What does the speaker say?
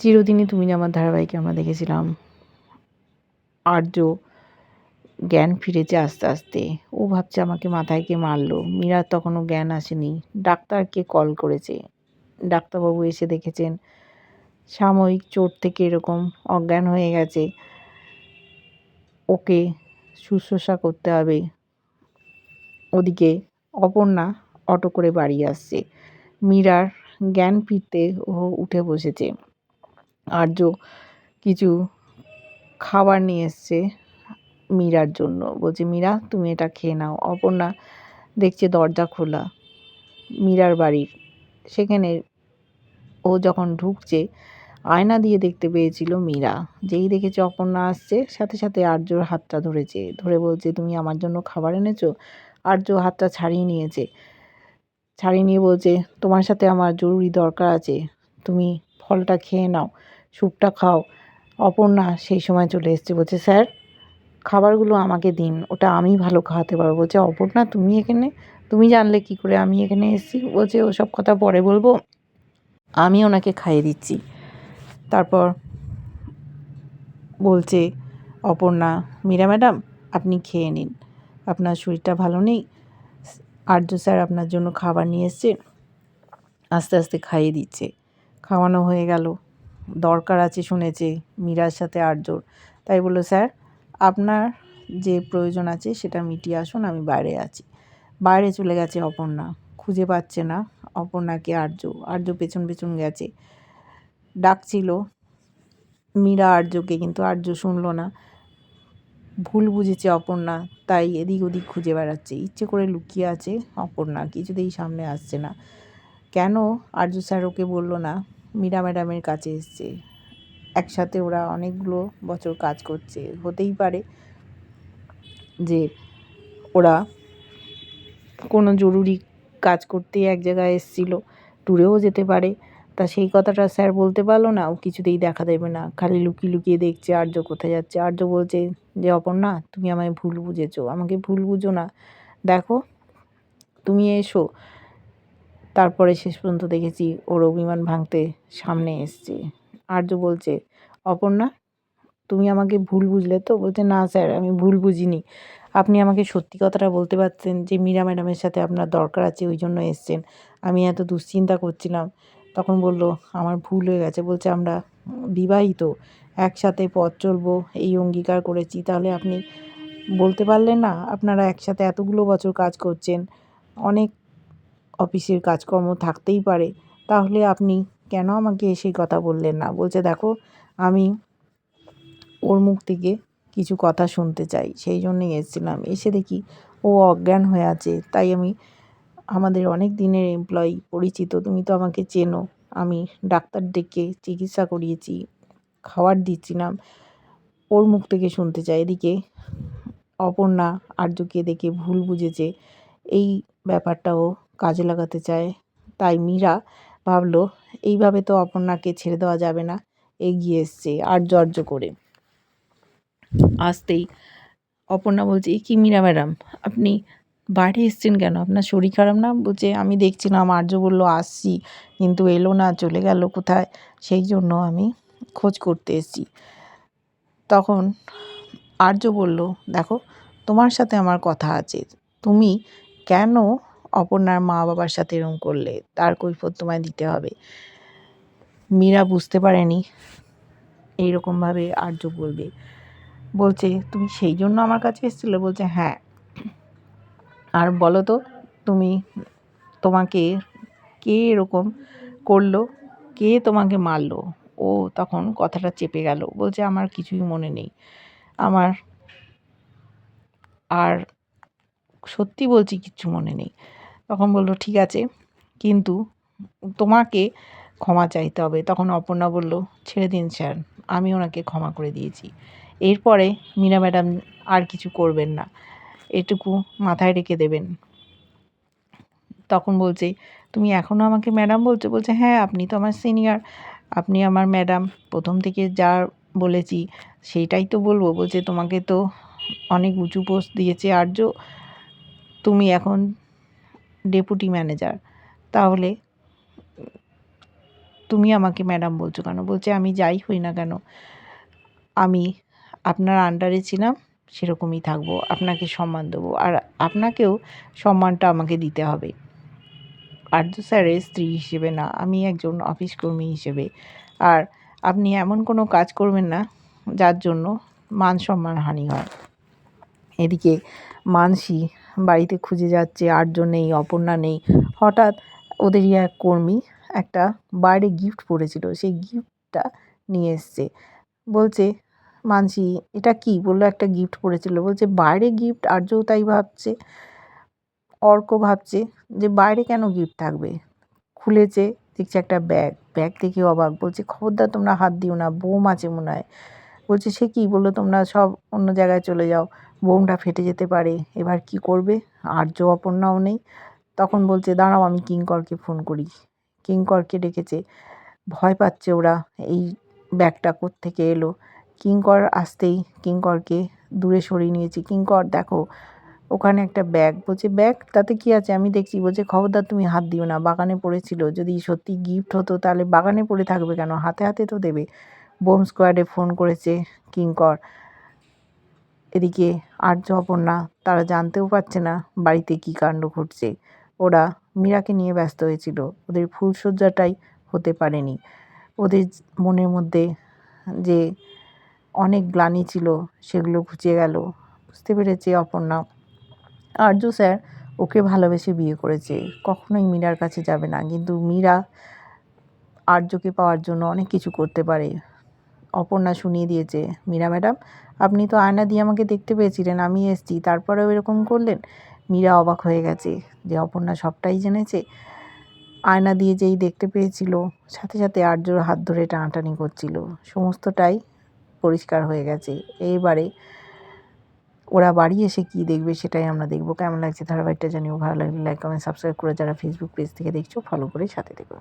চিরদিনই তুমি আমার ধারাবাহিকে আমরা দেখেছিলাম। আর্য জ্ঞান ফিরেছে আস্তে আস্তে। ও ভাবছে আমাকে মাথায় কে মারলো। মীরার তখনও জ্ঞান আসেনি। ডাক্তারকে কল করেছে। ডাক্তারবাবু এসে দেখেছেন সাময়িক চোট থেকে এরকম অজ্ঞান হয়ে গেছে। ওকে শুশ্রূষা করতে হবে। ওদিকে অপর্ণা অটো করে বাড়ি আসছে। মীরার জ্ঞান ফিরতে ও উঠে বসেছে। আর্য কিছু খাবার নিয়ে এসছে মীরার জন্য। বলছে, মীরা, তুমি এটা খেয়ে নাও। অপর্ণা দেখছে দরজা খোলা, মীরার বাড়ির। সেখানে ও যখন ঢুকছে, আয়না দিয়ে দেখতে পেয়েছিল মীরা। যেই দেখেছে অপর্ণা আসছে, সাথে সাথে আর্যর হাতটা ধরেছে। ধরে বলছে, তুমি আমার জন্য খাবার এনেছো? আর্য হাতটা ছাড়িয়ে নিয়েছে। ছাড়িয়ে নিয়ে বলছে, তোমার সাথে আমার জরুরি দরকার আছে। তুমি ফলটা খেয়ে নাও। স্যুপটা খাও। অপর্ণা সেই সময় চলে এসছে, বলছে, স্যার, খাবারগুলো আমাকে দিন, ওটা আমি ভালো খাওয়াতে পারব। বলছে, অপর্ণা, তুমি এখানে, তুমি জানলে কি করে আমি এখানে এসেছি? বলছে, ওসব কথা পরে বলব, আমি ওনাকে খাইয়ে দিচ্ছি। তারপর বলছে, অপর্ণা, মীরা ম্যাডাম, আপনি খেয়ে নিন। আপনার শরীরটা ভালো নেই। আর্য স্যার আপনার জন্য খাবার নিয়ে এসছে, আস্তে আস্তে খাইয়ে দিচ্ছে। খাওয়ানো হয়ে গেল। দরকার আছে শুনেছে, মীরার সাথে আর্যর তাই বলল, স্যার, আপনার যে প্রয়োজন আছে সেটা মিটিয়ে আসুন, আমি বাইরে আছি। বাইরে চলে গেছে অপর্ণা, খুঁজে পাচ্ছে না অপর্ণাকে আর্য আর্য পেছন পেছন গেছে। ডাকছিল মীরা আর্যকে কিন্তু আর্য শুনলো না। ভুল বুঝেছে অপর্ণা, তাই এদিক ওদিক খুঁজে বেড়াচ্ছে। ইচ্ছে করে লুকিয়ে আছে অপর্ণা, কিছুতেই সামনে আসছে না। কেন আর্য স্যার ওকে বলল না? মীরা ম্যাডামের কাছে এসছে। একসাথে ওরা অনেকগুলো বছর কাজ করছে। হতেই পারে যে ওরা কোনো জরুরি কাজ করতেই এক জায়গায় এসেছিল, ট্যুরেও যেতে পারে। তা সেই কথাটা স্যার বলতে পারল না, ও কিছুতেই দেখা দেবে না। খালি লুকিয়ে লুকিয়ে দেখছে আর্য কোথায় যাচ্ছে। আর্য বলছে যে, অপর্ণা, তুমি আমায় ভুল বুঝেছ। আমাকে ভুল বুঝো না। দেখো, তুমি এসো। তারপরে শেষ পর্যন্ত দেখেছি ওর অভিমান ভাঙতে সামনে এসছে। আর্য বলছে, অপর্ণা, তুমি আমাকে ভুল বুঝলে তো? বলছে, না স্যার, আমি ভুল বুঝিনি। আপনি আমাকে সত্যি কথাটা বলতে পারতেন যে মীরা ম্যাডামের সাথে আপনার দরকার আছে, ওই জন্য এসছেন। আমি এত দুশ্চিন্তা করছিলাম। তখন বলল, আমার ভুল হয়ে গেছে। বলছে, আমরা বিবাহিত, একসাথে পথ চলবো, এই অঙ্গীকার করেছি। তাহলে আপনি বলতে পারলেন না, আপনারা একসাথে এতগুলো বছর কাজ করছেন, অনেক অফিসের কাজকর্ম থাকতেই পারে। তাহলে আপনি কেন আমাকে সেই কথা বললেন না? বলছে, দেখো, আমি ওর মুখ থেকে কিছু কথা শুনতে চাই। সেই জন্যই এসেছিলাম। এসে দেখি ও অজ্ঞান হয়ে আছে। তাই আমি, আমাদের অনেক দিনের এমপ্লয়ি পরিচিত, তুমি তো আমাকে চেনো। আমি ডাক্তার ডেকে চিকিৎসা করিয়েছি, খাবার দিচ্ছিলাম ওর মুখ থেকে শুনতে চাই। এদিকে অপর্ণা আর্যকে দেখে ভুল বুঝেছে। এই ব্যাপারটাও কাজে লাগাতে চায়। তাই মীরা ভাবলো, এইভাবে তো অপর্ণাকে ছেড়ে দেওয়া যাবে না। এগিয়ে এসছে আর্য আর্য করে। আসতেই অপর্ণা বলছে কি মীরা ম্যাডাম? আপনি বাইরে এসছেন কেন? আপনার শরীর খারাপ না? বলছে, আমি দেখছিলাম আর্য বলল, আসছি, কিন্তু এলো না, চলে গেল কোথায় সেই জন্য আমি খোঁজ করতে এসেছি। তখন আর্য বলল, দেখো, তোমার সাথে আমার কথা আছে। তুমি কেন অপর্ণার মা বাবার সাথে এরম করলে তার কৈফত তোমায় দিতে হবে। মীরা বুঝতে পারেনি এইরকমভাবে আর্য বলবে। বলছে, তুমি সেই জন্য আমার কাছে এসেছিলে? বলছে হ্যাঁ। আর বলো তো, তুমি, তোমাকে কে এরকম করল? কে তোমাকে মারলো? ও তখন কথাটা চেপে গেল। বলছে, আমার কিছুই মনে নেই। আমার আর সত্যি বলছি, কিচ্ছু মনে নেই। তখন বলল, ঠিক আছে। কিন্তু তোমাকে ক্ষমা চাইতে হবে। তখন অপর্ণা বলল, ছেড়ে দিন স্যার, আমি ওনাকে ক্ষমা করে দিয়েছি। এরপরে মীরা ম্যাডাম আর কিছু করবেন না। এটুকু মাথায় রেখে দেবেন। তখন বলছে, তুমি এখনও আমাকে ম্যাডাম বলছো? বলছে হ্যাঁ আপনি তো আমার সিনিয়র, আপনি আমার ম্যাডাম। প্রথম থেকে যা বলেছি সেইটাই তো বলব। বলছে, তোমাকে তো অনেক উঁচু পোস্ট দিয়েছে আর্য। তুমি এখন ডেপুটি ম্যানেজার। তাহলে তুমি আমাকে ম্যাডাম বলছো কেন? বলছে, আমি যাই হই না কেন। আমি আপনার আন্ডারে ছিলাম, সেরকমই থাকব, আপনাকে সম্মান দেবো। আর আপনাকেও সম্মানটা আমাকে দিতে হবে। আর আর্য স্যারের স্ত্রী হিসেবে না, আমি একজন অফিস কর্মী হিসেবে। আর আপনি এমন কোনো কাজ করবেন না, যার জন্য মান সম্মান হানি হয়। এদিকে মানসী বাড়িতে খুঁজে যাচ্ছে আর্য নেই, অপর্ণা নেই। হঠাৎ ওদেরই এক কর্মী একটা বাইরে গিফট পড়েছিল, সেই গিফটটা নিয়ে এসছে। বলছে, মানসি, এটা কি? বলল, একটা গিফট পড়েছিল। বলছে, বাইরে গিফট আর্যও তাই ভাবছে, অর্ক ভাবছে যে বাইরে কেন গিফট থাকবে? খুলেছে, দেখছে একটা ব্যাগ ব্যাগ দেখে অবাক। বলছে, খবরদার, তোমরা হাত দিও না, বোম আছে মনে হয়। বলছে, সে কী? বলল, তোমরা সব অন্য জায়গায় চলে যাও। বোমটা ফেটে যেতে পারে, এবার কি করবে? আর্য অপর্ণাও নেই। তখন বলছে, দাঁড়াও, আমি কিঙ্করকে ফোন করি। কিঙ্করকে ডেকেছে। ভয় পাচ্ছে ওরা, এই ব্যাগটা থেকে এলো? কিঙ্কর আসতেই কিঙ্করকে দূরে সরিয়ে নিয়েছি। কিঙ্কর, দেখো, ওখানে একটা ব্যাগ। বলছে, ব্যাগ? তাতে কি আছে? আমি দেখছি। বলছে, খবরদার, তুমি হাত দিও না, বাগানে পড়েছিল। যদি সত্যি গিফট হতো, তাহলে বাগানে পড়ে থাকবে কেন? হাতে হাতে তো দেবে। বোম স্কোয়াডে ফোন করেছে কিঙ্কর। এদিকে আর্য অপর্ণা তারা জানতেও পারছে না বাড়িতে কী কাণ্ড ঘটছে। ওরা মীরাকে নিয়ে ব্যস্ত হয়েছিল। ওদের ফুলসজ্জাটাই হতে পারেনি। ওদের মনের মধ্যে যে অনেক গ্লানি ছিল সেগুলো ঘুচে গেল। বুঝতে পেরেছে অপর্ণা। আর্য স্যার ওকে ভালোবেসে বিয়ে করেছে। কখনোই মীরার কাছে যাবে না। কিন্তু মীরা আর্যকে পাওয়ার জন্য অনেক কিছু করতে পারে। অপর্ণা শুনিয়ে দিয়েছে, মীরা ম্যাডাম, আপনি তো আয়না দিয়ে আমাকে দেখতে পেয়েছিলেন আমি এসছি, তারপরেও এরকম করলেন? মীরা অবাক হয়ে গেছে যে অপর্ণা সবটাই জেনেছে। আয়না দিয়ে যেই দেখতে পেয়েছিল, সাথে সাথে আর্যর হাত ধরে টানাটানি করছিল, সমস্তটাই পরিষ্কার হয়ে গেছে। এইবারে ওরা বাড়ি এসে কী দেখবে সেটাই আমরা দেখব। কেমন লাগছে ধারাবাহিকটা জানিও, ভালো লাগলে লাইক কমেন্ট সাবস্ক্রাইব করে যারা ফেসবুক পেজ থেকে দেখছ ফলো করে সাথে দেখো